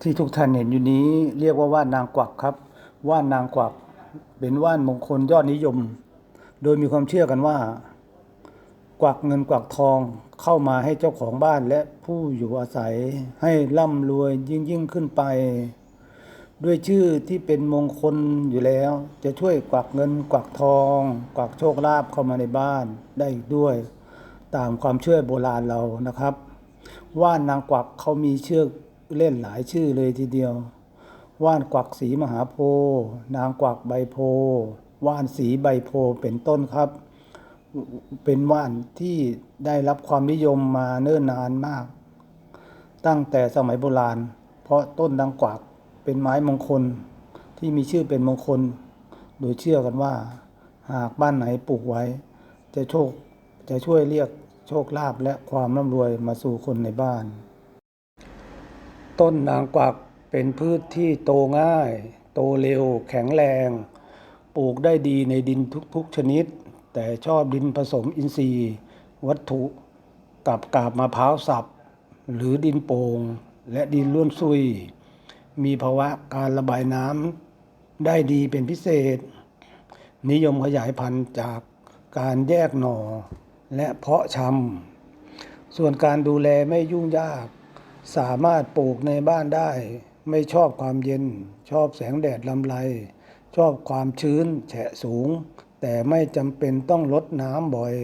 ที่ทุกท่านเห็นอยู่นี้เรียกว่าว่านนางกวักครับ ว่านนางกวักเป็นว่านมงคลยอดนิยม โดยมีความเชื่อกันว่า กวักเงินกวักทองเข้ามาให้เจ้าของบ้านและผู้อยู่อาศัยให้ร่ำรวยยิ่งยิ่งขึ้นไป ด้วยชื่อที่เป็นมงคลอยู่แล้ว จะช่วยกวักเงินกวักทอง กวักโชคลาภเข้ามาในบ้านได้อีกด้วย ตามความเชื่อโบราณเรานะครับ ว่านนางกวักเขามีเชือก เล่นหลายชื่อเลยทีเดียว ว่านกวักสีมหาโพธิ์นางกวักใบโพธิ์ว่านสีใบโพธิ์เป็นต้นครับ เป็นว่านที่ได้รับความนิยมมาเนิ่นนานมาก ตั้งแต่สมัยโบราณ เพราะต้นนางกวักเป็นไม้มงคลที่มีชื่อเป็นมงคล โดยเชื่อกันว่า หากบ้านไหนปลูกไว้ จะโชคจะช่วยเรียกโชคลาภและความร่ำรวยมาสู่คนในบ้าน ต้นนางกวักเป็นพืชที่โตง่าย โตเร็ว แข็งแรง ปลูกได้ดีในดินทุกๆชนิด แต่ชอบดินผสมอินทรีย์ วัตถุกับกาบมะพร้าวสับ หรือดินโปง่งและดินล้วนซุย มีภาวะการระบายน้ำได้ดีเป็นพิเศษ นิยมขยายพันธุ์จากการแยกหน่อและเพาะชำส่วนการดูแลไม่ยุ่งยาก สามารถปลูกในบ้านได้ ไม่ชอบความเย็น ชอบแสงแดดลำไรชอบความชื้นแฉะสูง แต่ไม่จำเป็นต้องลดน้ำบ่อย